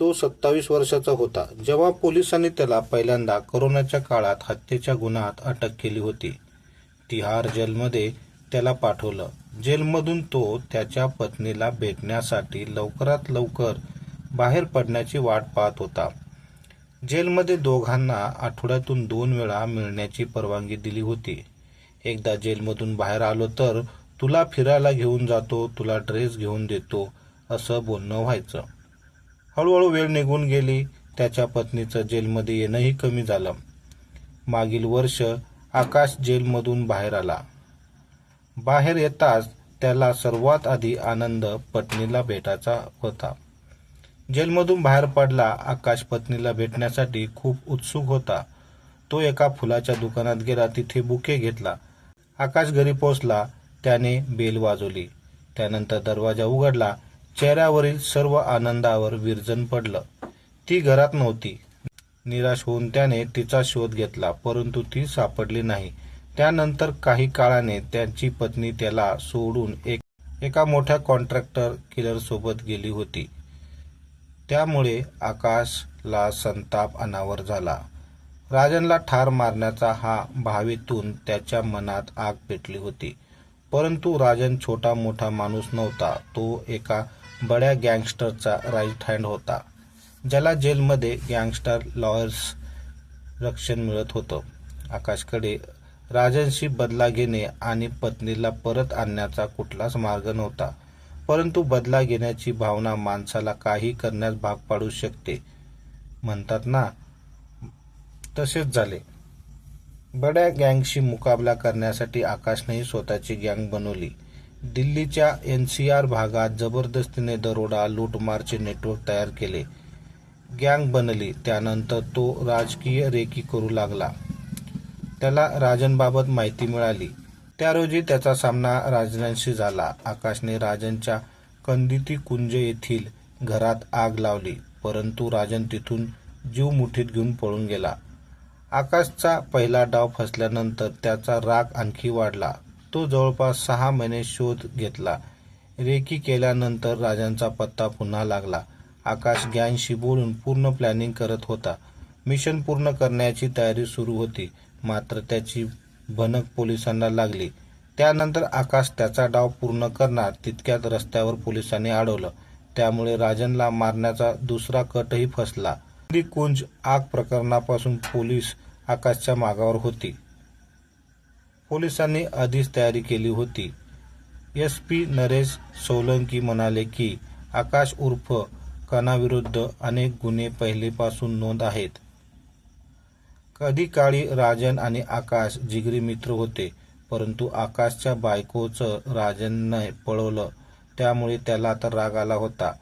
तो सत्तावीस वर्षाचा होता जेव्हा पोलिसांनी त्याला पहिल्यांदा करोनाच्या काळात हत्येच्या गुन्ह्यात अटक केली होती. तिहार जेलमध्ये त्याला पाठवलं. जेलमधून तो त्याच्या पत्नीला भेटण्यासाठी लवकरात लवकर बाहेर पडण्याची वाट पाहत होता. जेलमध्ये दोघांना आठवड्यातून दोन वेळा मिळण्याची परवानगी दिली होती. एकदा जेलमधून बाहेर आलो तर तुला फिरायला घेऊन जातो तुला ड्रेस घेऊन देतो असं बोलणं व्हायचं. हळूहळू वेळ निघून गेली. त्याच्या पत्नीचं जेलमध्ये येणंही कमी झालं. मागील वर्ष आकाश जेलमधून बाहेर आला. बाहेर येताच त्याला सर्वात आधी आनंद पत्नीला भेटायचा होता. जेलमधून बाहेर पडला आकाश पत्नीला भेटण्यासाठी खूप उत्सुक होता. तो एका फुलाच्या दुकानात गेला तिथे बुके घेतला. आकाश घरी पोहोचला त्याने बेल वाजवली. त्यानंतर दरवाजा उघडला चेहऱ्यावरील सर्व आनंदावर विरजन पडलं. ती घरात नव्हती. निराश होऊन त्याने तिचा शोध घेतला परंतु ती सापडली नाही. त्यानंतर काही काळाने त्यांची पत्नी त्याला सोडून एक एका मोठ्या कॉन्ट्रॅक्टर किलर सोबत गेली होती. त्यामुळे आकाशला संताप अनावर झाला. राजनला ठार मारण्याचा हा भावेतून त्याच्या मनात आग पेटली होती. परंतु राजन छोटा मोठा माणूस नव्हता. तो एका बड्या गँगस्टरचा राईट हँड होता ज्याला जेलमध्ये गँगस्टर लॉयर्स रक्षण मिळत होतं. आकाशकडे राजनशी बदला घेणे आणि पत्नीला परत आणण्याचा कुठलाच मार्ग नव्हता परंतु बदला घेण्याची भावना माणसाला काही करण्यास भाग पाडू शकते. म्हणतात ना तसेच झाले. बड्या गँगशी मुकाबला करण्यासाठी आकाशनेही स्वतःची गँग बनवली. दिल्लीच्या एन सी आर भागात जबरदस्तीने दरोडा लूटमारचे नेटवर्क तयार केले. गँग बनली त्यानंतर तो राजकीय रेकी करू लागला. त्याला राजनबाबत माहिती मिळाली. त्या रोजी त्याचा सामना राजनांशी झाला. आकाशने राजनच्या कंदिती कुंज येथील घरात आग लावली परंतु राजन तिथून जीव मुठीत घेऊन पळून गेला. आकाशचा पहिला डाव फसल्यानंतर त्याचा राग आणखी वाढला. तो जवळपास सहा महिने शोध घेतला. रेकी केल्यानंतर राजांचा पत्ता पुन्हा लागला. आकाश गँगशी बोलून पूर्ण प्लॅनिंग करत होता. मिशन पूर्ण करण्याची तयारी सुरू होती. मात्र त्याची भनक पोलिसांना लागली. त्यानंतर आकाश त्याचा डाव पूर्ण करणार तितक्यात रस्त्यावर पोलिसांनी अडवलं. त्यामुळे राजनला मारण्याचा दुसरा कटही फसला. कुंज आग प्रकरणापासून पोलीस आकाशच्या मागावर होती. पोलिसांनी आधीच तयारी केली होती. एस पी नरेश सोलंकी म्हणाले की आकाश उर्फ कणाविरुद्ध अनेक गुन्हे पहिलेपासून नोंद आहेत. कधी काळी राजन आणि आकाश जिगरी मित्र होते परंतु आकाशच्या बायकोचं राजनने पळवलं त्यामुळे त्याला तर राग आला होता.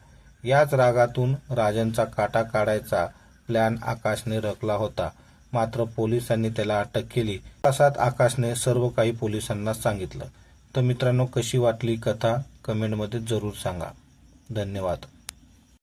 याच रागातून राजनचा काटा काढायचा प्लॅन आकाशने रखला होता. मात्र पोलिसांनी त्याला अटक केली. तासात आकाशने सर्व काही पोलिसांना सांगितलं. तर मित्रांनो कशी वाटली कथा? कमेंटमध्ये जरूर सांगा. धन्यवाद.